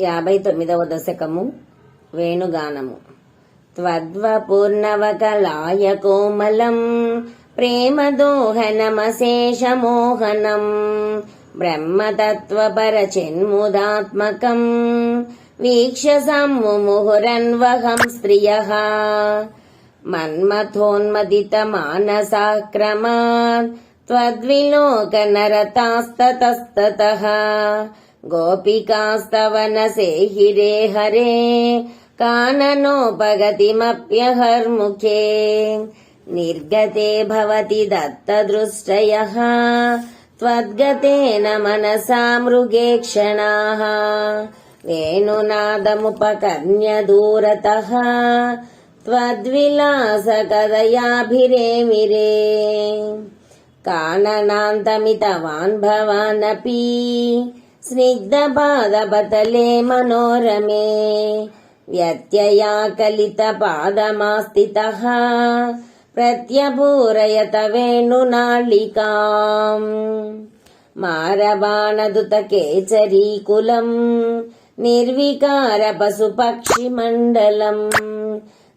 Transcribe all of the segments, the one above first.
యాభై తొమ్మిదవ దశకము వేణుగానము. త్వద్వపూర్ణవకలాయ కోమలం ప్రేమదోహనమశేషమోహనం బ్రహ్మతత్వపరచిన్ముదాత్మకం వీక్ష సమ్ముహురన్వహం స్త్రియ. మన్మథోన్మదిత మన్మథోన్మదితమానసాక్రమాత్ త్వద్విలోకనరతాస్తతస్తతః. गोपिकास्तव न सेहिरे हरे काननोपगतिमप्यहर्मुखे निर्गते भवति दत्तदृष्टयः त्वद्गतेन मनसा मृगे क्षणाः वेणुनादमुपकर्ण्य दूरतः त्वद्विलासकदयाभिरेमिरे काननान्तमितवान् भवानपि स्निग्धपादपतले मनोरमे व्यत्ययाकलितपादमास्थितः प्रत्यपूरयत वेणुनाळिकाम् मारबाणदुतकेचरीकुलम् निर्विकारपशुपक्षिमण्डलम्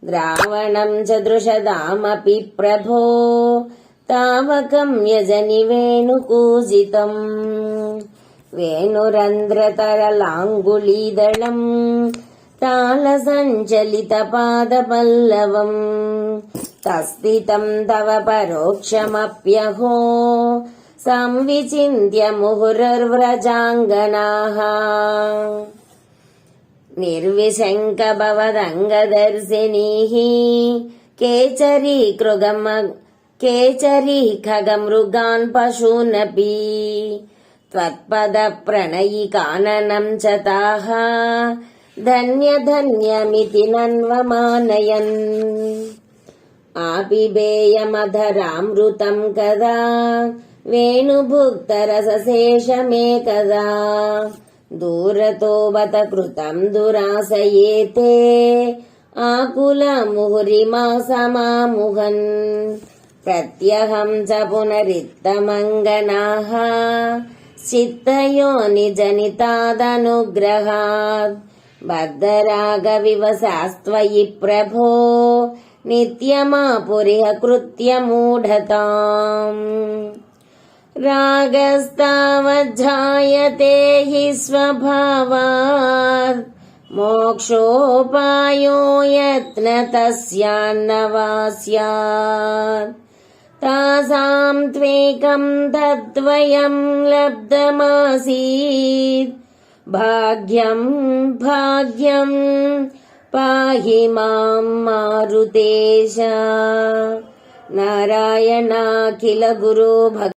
द्रावणम् च दृशदामपि प्रभो तावकं यजनि वेणुकूजितम् वेणुरन्ध्रतरलाङ्गुलीदळम् तालसञ्चलितपादपल्लवम् तस्थितं तव परोक्षमप्यहो संविचिन्त्य मुहुरर्व्रजाङ्गनाः निर्विशङ्कभवदङ्गदर्शिनीः केचरी कृगम केचरी खगमृगान् पशूनपि त्वत्पदप्रणयिकाननं च ताः धन्यधन्यमिति नन्वमानयन् आपिबेयमधरामृतं कदा वेणुभुक्तरसशेषमेकदा दूरतो बत कृतं दुरासयेते आकुलमुहुरिमा समामुहन् प्रत्यहं च पुनरित्तमङ्गनाः चित्तयो निजनितादनुग्रहात् बद्धरागविव सास्त्वयि प्रभो नित्यमापुरिह कृत्यमूढताम् रागस्तावज्जायते हि स्वभावात् मोक्षोपायो यत्न तस्यान्न वा स्यात् तासां त्वेकं तद्वयं लब्धमासीत् भाग्यं भाग्यं पाहि मां मारुतेश नारायणाखिल गुरो भक्